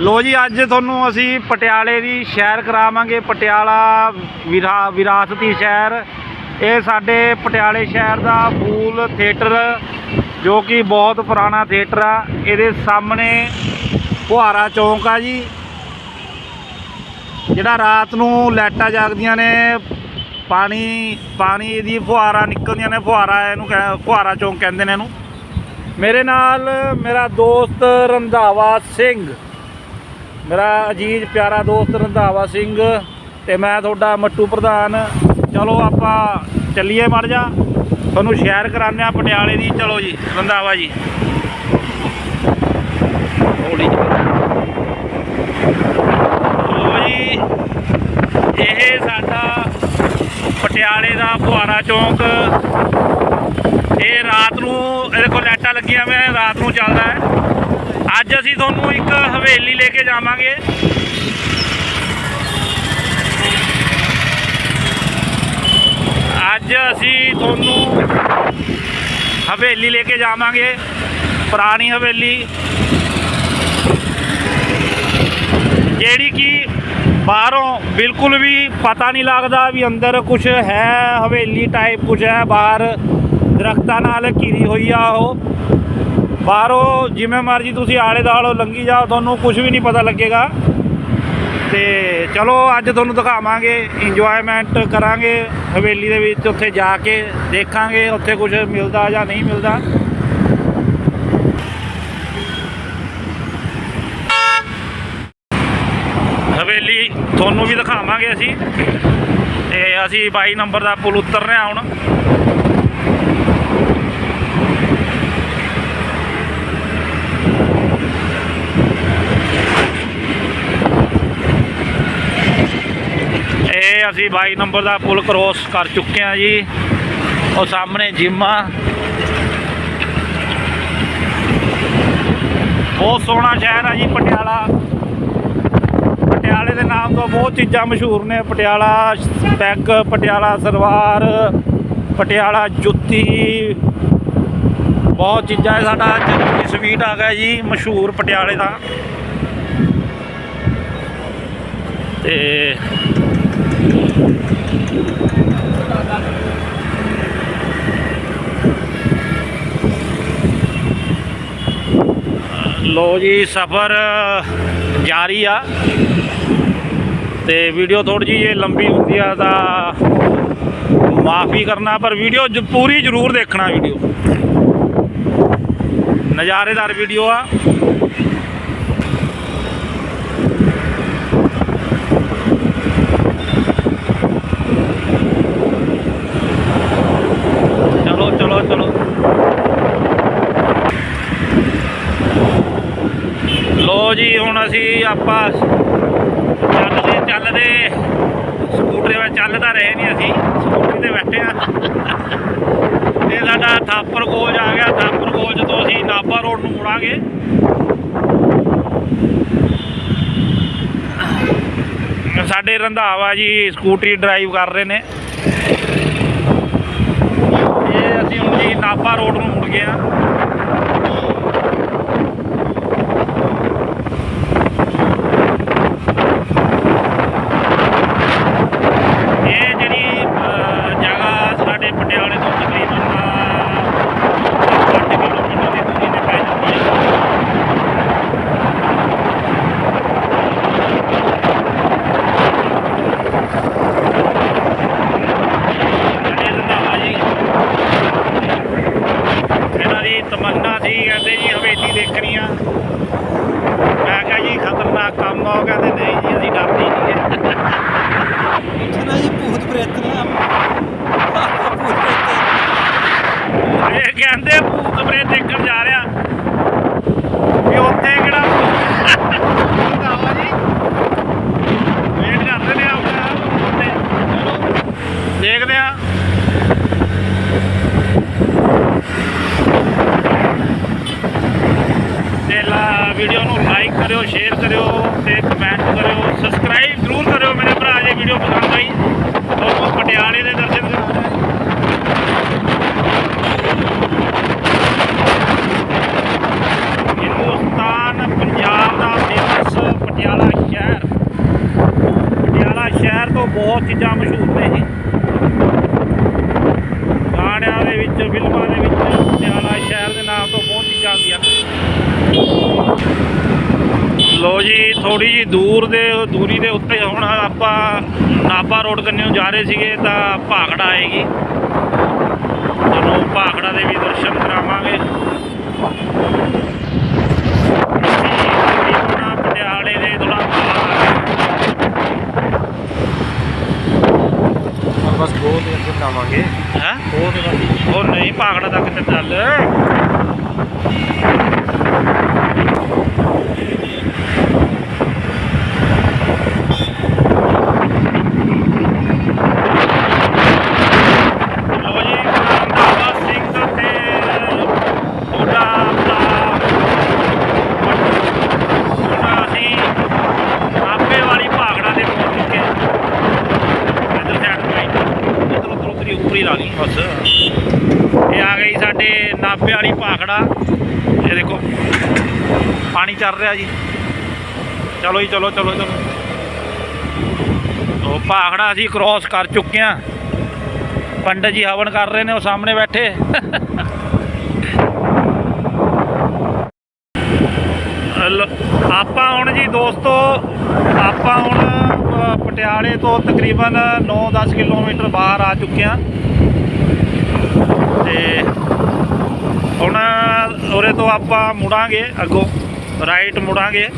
ਲੋ ਜੀ, ਅੱਜ ਤੁਹਾਨੂੰ ਅਸੀਂ ਪਟਿਆਲੇ ਦੀ ਸ਼ਹਿਰ ਕਰਾਵਾਂਗੇ। ਪਟਿਆਲਾ ਵਿਰਾ, ਵਿਰਾਸਤੀ ਸ਼ਹਿਰ। ਇਹ ਸਾਡੇ ਪਟਿਆਲੇ ਸ਼ਹਿਰ ਦਾ ਫੂਲ ਥੀਏਟਰ, ਜੋ ਕਿ ਬਹੁਤ ਪੁਰਾਣਾ ਥੀਏਟਰ ਆ। ਇਹਦੇ ਸਾਹਮਣੇ ਫੁਹਾਰਾ ਚੌਂਕ ਆ ਜੀ। ਜਿਹੜਾ ਰਾਤ ਨੂੰ ਲਾਈਟਾਂ ਜਗਦੀਆਂ ਨੇ, ਪਾਣੀ ਪਾਣੀ ਦੀ ਫੁਹਾਰਾ ਨਿਕਲਦੀਆਂ ਨੇ, ਫੁਹਾਰਾ ਇਹਨੂੰ ਕਹਿ- ਫੁਹਾਰਾ ਚੌਂਕ ਕਹਿੰਦੇ ਨੇ ਇਹਨੂੰ। ਮੇਰੇ ਨਾਲ ਮੇਰਾ ਦੋਸਤ ਰੰਧਾਵਾ ਸਿੰਘ। ਮੇਰਾ ਅਜੀਜ਼ ਪਿਆਰਾ ਦੋਸਤ ਰੰਧਾਵਾ ਸਿੰਘ ਤੇ ਮੈਂ ਤੁਹਾਡਾ ਮੱਟੂ ਪ੍ਰਧਾਨ। ਚਲੋ ਆਪਾਂ ਚੱਲੀਏ ਮੜ ਜਾ। ਤੁਹਾਨੂੰ ਸ਼ੇਅਰ ਕਰਾਉਂਦੇ ਆ ਪਟਿਆਲੇ ਦੀ। ਚਲੋ ਜੀ, ਰੰਧਾਵਾ ਜੀ। ਹੌਲੀ ਜੀ, ਇਹ ਸਾਡਾ ਪਟਿਆਲੇ ਦਾ ਫੁਹਾਰਾ ਚੌਂਕ। ਇਹ ਰਾਤ ਨੂੰ, ਇਹਦੇ ਕੋਲ ਲਾਈਟਾਂ ਲੱਗੀਆਂ ਮੈਂ ਰਾਤ ਨੂੰ ਚੱਲਦਾ ਹੈ। ਅੱਜ ਅਸੀਂ ਤੁਹਾਨੂੰ ਇੱਕ ਹਵੇਲੀ ਲੈ ਕੇ ਜਾਵਾਂਗੇ। ਅੱਜ ਅਸੀਂ ਤੁਹਾਨੂੰ ਹਵੇਲੀ ਲੈ ਕੇ ਜਾਵਾਂਗੇ, ਪੁਰਾਣੀ ਹਵੇਲੀ। ਜਿਹੜੀ ਕਿ ਬਾਹਰੋਂ ਬਿਲਕੁਲ ਵੀ ਪਤਾ ਨਹੀਂ ਲੱਗਦਾ ਵੀ ਅੰਦਰ ਕੁਝ ਹੈ, ਹਵੇਲੀ ਟਾਈਪ ਕੁਝ ਹੈ, ਬਾਹਰ ਦਰਖਤਾਂ ਨਾਲ ਘਿਰੀ ਹੋਈ ਆ ਉਹ। ਬਾਹਰੋਂ ਜਿਵੇਂ ਮਰਜ਼ੀ ਤੁਸੀਂ ਆਲੇ ਦਾਲੋਂ ਲੰਗੀ ਜਾਓ, ਤੁਹਾਨੂੰ ਕੁਝ ਵੀ ਨਹੀਂ ਪਤਾ ਲੱਗੇਗਾ। ਤੇ ਚਲੋ, ਅੱਜ ਤੁਹਾਨੂੰ ਦਿਖਾਵਾਂਗੇ ਇੰਜੋਇਮੈਂਟ ਕਰਾਂਗੇ, ਹਵੇਲੀ ਦੇ ਵਿੱਚ ਉੱਥੇ ਜਾ ਕੇ ਦੇਖਾਂਗੇ, ਉੱਥੇ ਕੁਝ ਮਿਲਦਾ ਜਾਂ ਨਹੀਂ ਮਿਲਦਾ। ਹਵੇਲੀ ਤੁਹਾਨੂੰ ਵੀ ਦਿਖਾਵਾਂਗੇ ਅਸੀਂ। ਤੇ ਅਸੀਂ 22 ਨੰਬਰ ਦਾ ਪੁਲ ਉਤਰਨੇ ਆ ਹੁਣ ਇਹ ਅਸੀਂ 22 ਨੰਬਰ ਦਾ ਪੁਲ ਕ੍ਰੋਸ ਕਰ ਚੁੱਕੇ ਆ ਜੀ। ਉਹ ਸਾਹਮਣੇ ਜਿਮ ਆ। ਬਹੁਤ ਸੋਹਣਾ ਸ਼ਹਿਰ ਆ ਜੀ ਪਟਿਆਲਾ। ਪਟਿਆਲੇ ਦੇ ਨਾਮ ਤੋਂ ਬਹੁਤ ਚੀਜ਼ਾਂ ਮਸ਼ਹੂਰ ਨੇ। ਪਟਿਆਲਾ ਪੈਗ, ਪਟਿਆਲਾ ਸਲਵਾਰ, ਪਟਿਆਲਾ ਜੁੱਤੀ। ਬਹੁਤ ਚੀਜ਼ਾਂ ਹੈ ਸਾਡਾ ਜਨਮੀ ਸਵੀਟ ਆ ਗਿਆ ਜੀ, ਮਸ਼ਹੂਰ ਪਟਿਆਲੇ ਦਾ। ਤੇ ਲੋ ਜੀ, ਸਫ਼ਰ ਜਾਰੀ ਆ। ਤੇ ਵੀਡੀਓ ਥੋੜੀ ਜਿਹੀ ਇਹ ਲੰਬੀ ਹੁੰਦੀ ਆ ਤਾਂ ਮਾਫੀ ਕਰਨਾ, ਪਰ ਵੀਡੀਓ ਪੂਰੀ ਜ਼ਰੂਰ ਦੇਖਣਾ ਵੀਡੀਓ ਨਜ਼ਾਰੇਦਾਰ ਵੀਡੀਓ ਆ ਚਲੋ ਚਲੋ ਚਲੋ ਲੋ ਜੀ ਹੁਣ ਅਸੀਂ ਆਪਾਂ ਚੱਲਦੇ ਚੱਲਦੇ। ਸਕੂਟਰ ਵਿੱਚ ਚੱਲ ਤਾਂ ਰਹੇ ਨਹੀਂ ਅਸੀਂ। ਸਕੂਟਰ ਤੇ ਬੈਠੇ ਆ। ਇਹ ਸਾਡਾ ਥਾਪਰ ਕੋਚ ਆ ਗਿਆ। ਥਾਪਰ ਕੋਚ ਤੋਂ ਅਸੀਂ ਨਾਭਾ ਰੋਡ ਨੂੰ ਮੁੜਾਂਗੇ। ਸਾਡੇ ਰੰਧਾਵਾ ਜੀ ਸਕੂਟਰੀ ਡਰਾਈਵ ਕਰ ਰਹੇ ਨੇ। ਇਹ ਅਸੀਂ ਹੁਣ ਜੀ ਨਾਭਾ ਰੋਡ ਨੂੰ ਮੁੜ ਗਏ ਆ ਇਹ ਜਿਹੜੀ ਅਹ, ਜਗ੍ਹਾ ਸਾਡੇ ਪਟਿਆਲੇ ਤੋਂ ਤਕਰੀਬਨ 8 ਕਿਲੋਮੀਟਰ ਦੀ ਦੂਰੀ ਤੇ ਪੈ ਜਾਂਦੀ ਹੈ ਇਹ ਰੰਧਾਵਾ ਜੀ ਇਹਨਾਂ ਦੀ ਤਮੰਨਾ ਸੀ ਕਹਿੰਦੇ ਜੀ ਹਵੇਲੀ ਦੇਖਣੀ ਆ ਮੈਂ ਕਿਹਾ ਖਤਰਨਾਕ ਕੰਮ ਆ ਉਹ ਕਹਿੰਦੇ ਨਹੀਂ ਜੀ ਅਸੀਂ ਡਰਦੇ ਨਹੀਂ ਹੈ ਉੱਥੇ ਨਾ ਜੀ ਭੂਤ ਪ੍ਰੇਤ ਨੇ ਭੂਤ ਪ੍ਰੇਤ ਇਹ ਕਹਿੰਦੇ ਭੂਤ ਪ੍ਰੇਤ ਦੇਖਣ ਜਾ ਰਿਹਾ। ਵੀ ਉੱਥੇ ਵੀਡੀਓ ਨੂੰ ਲਾਈਕ ਕਰਿਓ ਸ਼ੇਅਰ ਕਰਿਓ ਤੇ ਕਮੈਂਟ ਕਰਿਓ ਸਬਸਕ੍ਰਾਈਬ ਜ਼ਰੂਰ ਕਰਿਓ ਮੇਰੇ ਭਰਾ, ਜੇ ਵੀਡੀਓ ਪਸੰਦ ਆਈ। ਤੁਹਾਨੂੰ ਪਟਿਆਲੇ ਦੇ ਦਰਸ਼ਨ ਕਰਾਉਣਾ ਹਿੰਦੁਸਤਾਨ, ਪੰਜਾਬ ਦਾ ਫੇਮਸ ਪਟਿਆਲਾ ਸ਼ਹਿਰ। ਪਟਿਆਲਾ ਸ਼ਹਿਰ ਤੋਂ ਬਹੁਤ ਚੀਜ਼ਾਂ ਮਸ਼ਹੂਰ ਨੇ ਜੀ। ਗਾਣਿਆਂ ਦੇ ਵਿੱਚ, ਫਿਲਮਾਂ ਦੇ ਵਿੱਚ। ਲੋ ਜੀ ਥੋੜੀ ਜੀ ਦੂਰ ਦੇ ਦੂਰੀ ਦੇ ਉੱਤੇ ਹੁਣ ਆਪਾਂ ਨਾਭਾ ਰੋਡ ਕੰਨੇ ਨੂੰ ਜਾ ਰਹੇ ਸੀਗੇ ਤਾਂ ਭਾਖੜਾ ਆਏਗੀ। ਤੁਹਾਨੂੰ ਭਾਖੜਾ ਦੇ ਵੀ ਦਰਸ਼ਨ ਕਰਾਵਾਂਗੇ। ਪਟਿਆਲੇ ਦੇ ਥੋੜਾ ਬਸ ਬਹੁਤ ਦੇਰ ਤੋਂ ਜਾਵਾਂਗੇ। ਹੈ? ਬਹੁਤ ਨਹੀਂ ਭਾਖੜਾ ਤੱਕ ਤੇ ਚੱਲ ਲਓ ਜੀ ਰੰਧਾਵਾ ਸਿੰਘ ਤੇ ਤੁਹਾਡਾ ਆਪਣਾ ਹੁਣ ਅਸੀਂ ਆਪੇ ਵਾਲੀ ਭਾਖੜਾ ਦੇ ਪਹੁੰਚ ਚੁੱਕੇ ਹਾਂ ਇੱਧਰ ਸਾਈਡ ਤੋਂ ਆਈ ਇੱਧਰ ਉੱਧਰ ਉੱਧਰ ਹੀ ਉੱਪਰ ਹੀ ਲਾ ਲਈ ਬਸ ਇਹ ਆ ਗਈ ਸਾਡੇ ਨਾਭੇ ਵਾਲੀ ਭਾਖੜਾ। ਇਹ ਦੇਖੋ, ਪਾਣੀ ਚੱਲ ਰਿਹਾ ਜੀ। ਚਲੋ ਜੀ, ਚਲੋ ਚਲੋ ਚਲੋ। ਉਹ ਭਾਖੜਾ ਅਸੀਂ ਕ੍ਰੋਸ ਕਰ ਚੁੱਕੇ ਹਾਂ। ਪੰਡਤ ਜੀ ਹਵਨ ਕਰ ਰਹੇ ਨੇ, ਉਹ ਸਾਹਮਣੇ ਬੈਠੇ। ਆਪਾਂ ਹੁਣ ਜੀ ਦੋਸਤੋ, ਆਪਾਂ ਹੁਣ ਪਟਿਆਲੇ ਤੋਂ ਤਕਰੀਬਨ 9-10 ਕਿਲੋਮੀਟਰ ਬਾਹਰ ਆ ਚੁੱਕੇ ਹਾਂ ਤੇ ਹੁਣ ਉਰੇ ਤੋਂ ਆਪਾਂ ਮੁੜਾਂਗੇ, ਅੱਗੋਂ ਰਾਈਟ ਮੁੜਾਂਗੇ।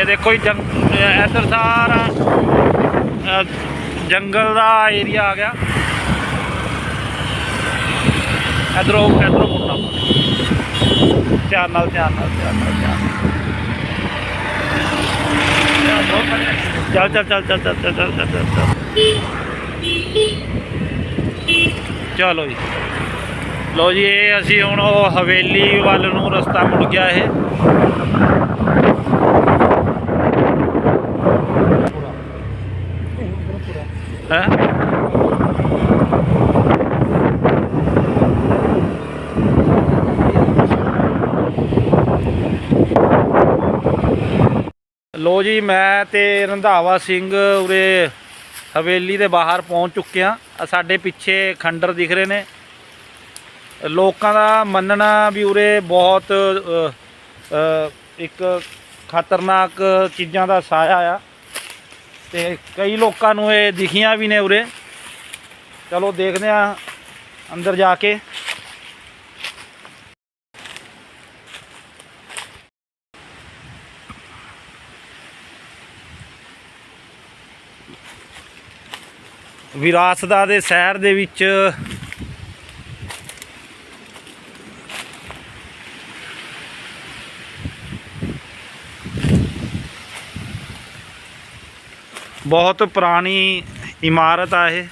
ਇਹ ਦੇਖੋ ਜੀ ਇੱਧਰ ਸਾਰਾ ਜੰਗਲ ਦਾ ਏਰੀਆ ਆ ਗਿਆ। ਇਧਰੋਂ ਇਧਰੋਂ ਮੁੜਨਾ ਆਪਾਂ। ਧਿਆਨ ਨਾਲ। ਧਿਆਨ ਨਾਲ ਧਿਆਨ ਨਾਲ। ਚੱਲ ਚੱਲ ਚੱਲ ਚੱਲ ਚੱਲ ਚੱਲ ਚੱਲ ਚੱਲ ਚੱਲ। ਚਲੋ ਜੀ। ਲੋ ਜੀ, ਇਹ ਅਸੀਂ ਹੁਣ ਉਹ ਹਵੇਲੀ ਵੱਲ ਨੂੰ ਰਸਤਾ ਮੁੜ ਗਿਆ ਇਹ। ਹੈ? ਲੋ ਜੀ, ਮੈਂ ਤੇ ਰੰਧਾਵਾ ਸਿੰਘ ਉਰੇ ਹਵੇਲੀ ਦੇ ਬਾਹਰ ਪਹੁੰਚ ਚੁੱਕੇ ਆ ਸਾਡੇ ਪਿੱਛੇ ਖੰਡਰ ਦਿਖ ਰਹੇ ਨੇ। ਲੋਕਾਂ ਦਾ ਮੰਨਣਾ ਵੀ ਉਰੇ ਬਹੁਤ ਇੱਕ ਖਤਰਨਾਕ ਚੀਜ਼ਾਂ ਦਾ ਸਾਇਆ ਆ। ਤੇ ਕਈ ਲੋਕਾਂ ਨੂੰ ਇਹ ਦਿਖੀਆਂ ਵੀ ਨੇ ਉਰੇ। ਚਲੋ ਦੇਖਦੇ ਆ ਅੰਦਰ ਜਾ ਕੇ। ਵਿਰਾਸਤਾ ਦੇ ਸ਼ਹਿਰ ਦੇ ਵਿੱਚ ਬਹੁਤ ਪੁਰਾਣੀ ਇਮਾਰਤ ਆ ਇਹ।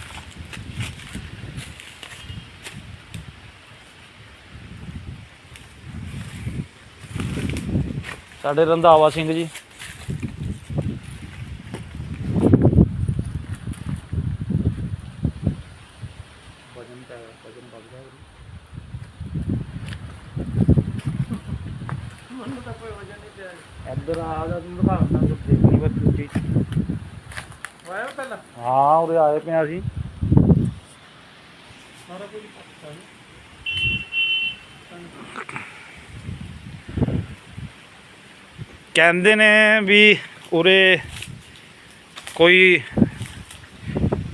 ਸਾਡੇ ਰੰਧਾਵਾ ਸਿੰਘ ਜੀ ਇੱਧਰ ਆ ਜਾ ਤੂੰ ਦਿਖਾ ਦਾਂ ਦੇਖਣੀ ਬਸ ਚੀਜ਼ ਵਾਇਆ ਪਹਿਲਾਂ ਹਾਂ ਹਾਂ ਅਸੀਂ। ਸਾਰਾ ਕੁਝ ਪਤਾ ਹੈ ਕਹਿੰਦੇ ਨੇ ਵੀ ਉਰੇ ਕੋਈ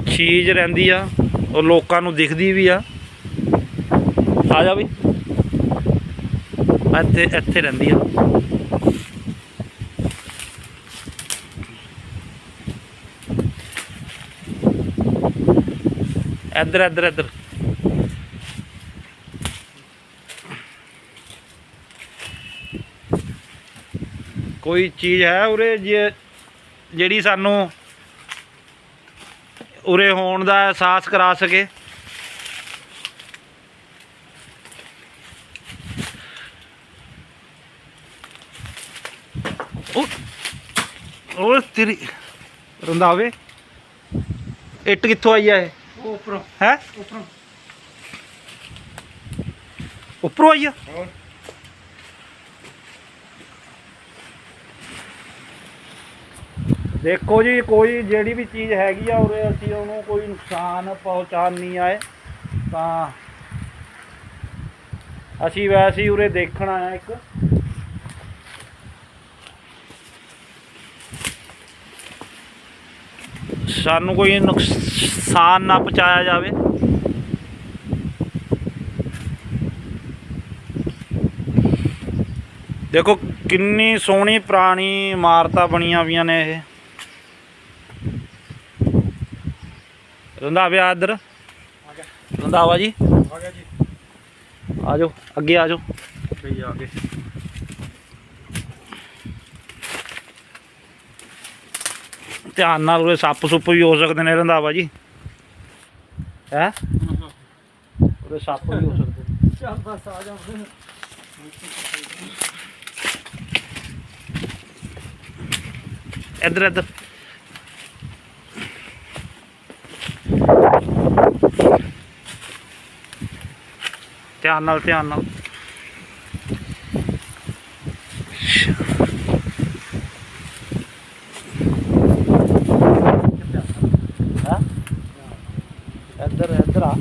ਚੀਜ਼ ਰਹਿੰਦੀ ਆ ਉਹ ਲੋਕਾਂ ਨੂੰ ਦਿਖਦੀ ਵੀ ਆ। ਆ ਜਾ ਵੀ। ਇੱਥੇ ਇੱਥੇ ਰਹਿੰਦੀ ਆ। ਇੱਧਰ ਇੱਧਰ ਇੱਧਰ ਕੋਈ ਚੀਜ਼ ਹੈ ਉਰੇ ਜੇ, ਜਿਹੜੀ ਸਾਨੂੰ ਉਰੇ ਹੋਣ ਦਾ ਅਹਿਸਾਸ ਕਰਾ ਸਕੇ? ਉਹ ਉਹ ਤੇਰੀ ਰੰਦਾਵੇ ਇੱਟ ਕਿੱਥੋਂ ਆਈ ਆ ਇਹ? ਉੱਪਰੋਂ। ਹੈ? ਉੱਪਰੋਂ। ਉੱਪਰੋਂ ਆਈ ਆ? ਹੋਰ। ਦੇਖੋ ਜੀ ਕੋਈ ਜਿਹੜੀ ਵੀ ਚੀਜ਼ ਹੈਗੀ ਆ ਉਰੇ ਅਸੀਂ ਉਹਨੂੰ ਕੋਈ ਨੁਕਸਾਨ ਪਹੁੰਚਾਉਣ ਨਹੀਂ ਆਏ। ਤਾਂ ਅਸੀਂ ਵੈਸੇ ਹੀ ਉਰੇ ਦੇਖਣ ਆਇਆ ਇੱਕ। ਸਾਨੂੰ ਕੋਈ ਨੁਕਸਾਨ ਨਾ ਪਹੁੰਚਾਇਆ ਜਾਵੇ। ਦੇਖੋ ਕਿੰਨੀ ਸੋਹਣੀ ਪੁਰਾਣੀ ਇਮਾਰਤਾਂ ਬਣੀਆਂ ਵੀਆਂ ਨੇ ਇਹ। ਰੰਧਾਵੇ ਇੱਧਰ। ਆ ਗਿਆ ਰੰਧਾਵਾ ਜੀ। ਆ ਗਿਆ ਜੀ। ਆ ਜਾਓ ਅੱਗੇ ਆ ਜਾਓ। ਬਈ ਆ ਗਏ। ਧਿਆਨ ਨਾਲ ਉਰੇ ਸੱਪ ਸੁੱਪ ਵੀ ਹੋ ਸਕਦੇ ਨੇ ਰੰਧਾਵਾ ਜੀ। ਹੈ? ਉਰੇ ਸੱਪ ਵੀ ਹੋ ਸਕਦੇ ਨੇ। ਚੱਲ ਬਸ ਆ ਜਾ ਇੱਧਰ ਇੱਧਰ। ਧਿਆਨ ਨਾਲ ਧਿਆਨ ਨਾਲ। ਇੱਧਰ ਆ।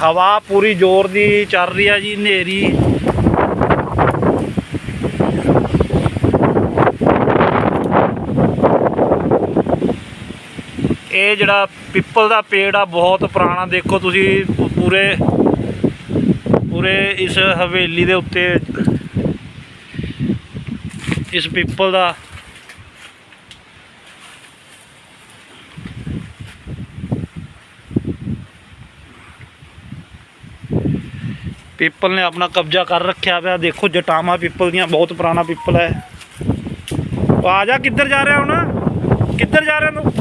ਹਵਾ ਪੂਰੀ ਜ਼ੋਰ ਦੀ ਚੱਲ ਰਹੀ ਆ ਜੀ, ਹਨੇਰੀ। ਇਹ ਜਿਹੜਾ ਪਿੱਪਲ ਦਾ ਪੇੜ ਆ, ਬਹੁਤ ਪੁਰਾਣਾ, ਦੇਖੋ ਤੁਸੀਂ ਪੂਰੇ ਪੂਰੇ ਇਸ ਹਵੇਲੀ ਦੇ ਉੱਤੇ, ਇਸ ਪੀਪਲ ਦਾ। ਪੀਪਲ ਨੇ ਆਪਣਾ ਕਬਜ਼ਾ ਕਰ ਰੱਖਿਆ ਪਿਆ। ਦੇਖੋ ਜਟਾਮਾ ਪੀਪਲ ਦੀਆਂ, ਬਹੁਤ ਪੁਰਾਣਾ ਪੀਪਲ ਹੈ। ਉਹ ਆ ਜਾ, ਕਿੱਧਰ ਜਾ ਰਿਹਾ ਹੁਣ? ਕਿੱਧਰ ਜਾ ਰਿਹਾ ਤੂੰ?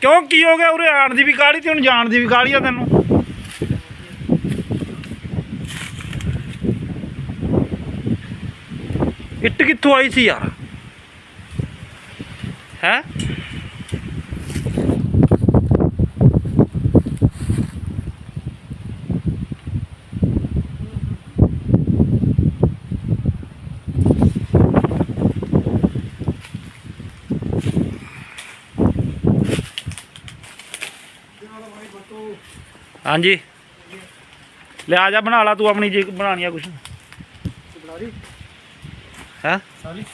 ਕਿਉਂ, ਕੀ ਹੋ ਗਿਆ ਉਰੇ? ਆਣ ਦੀ ਵੀ ਕਾਹਲੀ ਤੇ ਹੁਣ ਜਾਣ ਦੀ ਵੀ ਕਾਹਲੀ ਆ ਤੈਨੂੰ। ਇੱਟ ਕਿੱਥੋਂ ਆਈ ਸੀ ਯਾਰ? ਹੈ? ਹਾਂਜੀ। ਲੈ ਆ ਜਾ, ਬਣਾ ਲਾ ਤੂੰ ਆਪਣੀ ਜੇ ਬਣਾਣੀ ਆ ਕੁਛ। ਬਣਾ ਲਈ ਹੈ? ਸਾਰੀ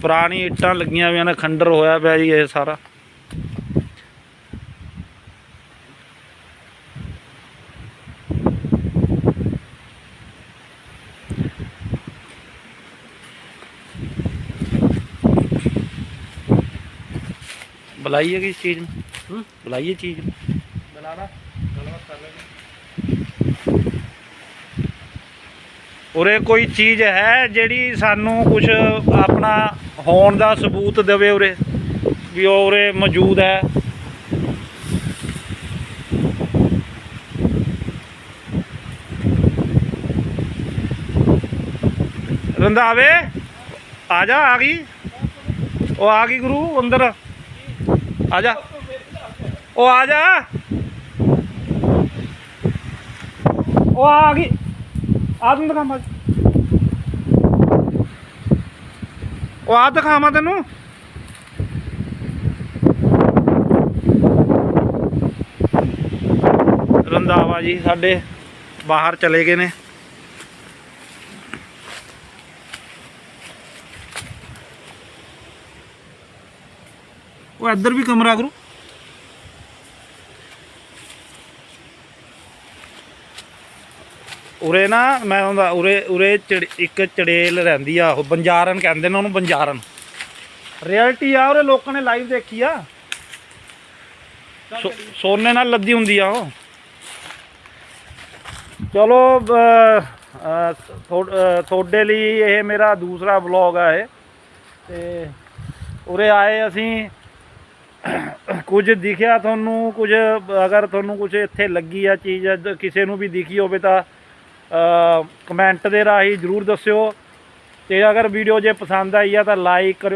ਪੁਰਾਣੀ ਇੱਟਾਂ ਲੱਗੀਆਂ ਹੋਈਆਂ ਨੇ ਖੰਡਰ ਹੋਇਆ ਪਿਆ ਜੀ ਇਹ ਸਾਰਾ। ਬੁਲਾਈਏ ਕਿਸ ਚੀਜ਼ ਨੂੰ? ਹੂੰ ਬੁਲਾਈਏ ਚੀਜ਼ ਨੂੰ? ਬਣਾ ਲਾ ਗੱਲਬਾਤ ਕਰ ਲੈਂਦੇ। ਉਰੇ ਕੋਈ ਚੀਜ਼ ਹੈ ਜਿਹੜੀ ਸਾਨੂੰ ਕੁਝ ਆਪਣਾ ਹੋਣ ਦਾ ਸਬੂਤ ਦੇਵੇ ਉਰੇ? ਵੀ ਉਹ ਉਰੇ ਮੌਜੂਦ ਹੈ। ਰੰਧਾਵੇ ਆ ਜਾ ਆ ਗਈ। ਉਹ ਆ ਗਈ ਗੁਰੂ ਅੰਦਰ। ਆ ਜਾ। ਉਹ ਆ ਜਾ। ਉਹ ਆ ਗਈ। ਆ ਤੈਨੂੰ ਦਿਖਾਵਾਂ ਉਹ ਆ ਦਿਖਾਵਾਂ ਤੈਨੂੰ। ਰੰਧਾਵਾ ਜੀ ਸਾਡੇ ਬਾਹਰ ਚਲੇ ਗਏ ਨੇ। ਉਹ ਇੱਧਰ ਵੀ ਕਮਰਾ ਕਰੋ। ਉਰੇ ਨਾ ਮੈਂ ਹੁੰਦਾ, ਉਰੇ ਉਰੇ ਇੱਕ ਚੜੇਲ ਰਹਿੰਦੀ ਆ ਉਹ, ਬੰਜਾਰਨ ਕਹਿੰਦੇ ਨੇ ਉਹਨੂੰ, ਬੰਜਾਰਨ। ਰਿਐਲਿਟੀ ਆ, ਉਰੇ ਲੋਕਾਂ ਨੇ ਲਾਈਵ ਦੇਖੀ ਆ। ਸੋ- ਸੋਨੇ ਨਾਲ ਲੱਦੀ ਹੁੰਦੀ ਆ ਉਹ। ਚਲੋ ਤੁਹਾਡੇ ਲਈ ਇਹ ਮੇਰਾ ਦੂਸਰਾ ਵਲੌਗ ਆ ਇਹ। ਤੇ ਉਰੇ ਆਏ ਅਸੀਂ ਕੁਝ ਦਿਖਿਆ ਤੁਹਾਨੂੰ, ਕੁਝ ਅਗਰ ਤੁਹਾਨੂੰ ਕੁਝ ਇੱਥੇ ਲੱਗੀ ਆ ਚੀਜ਼ ਕਿਸੇ ਨੂੰ ਵੀ ਦਿਖੀ ਹੋਵੇ ਤਾਂ ਕਮੈਂਟ ਦੇ ਰਾਹੀਂ ਜਰੂਰ ਦੱਸਿਓ। ਤੇ ਅਗਰ ਵੀਡੀਓ ਜੇ ਪਸੰਦ ਆਈ ਆ ਤਾਂ ਲਾਈਕ ਕਰਿਓ।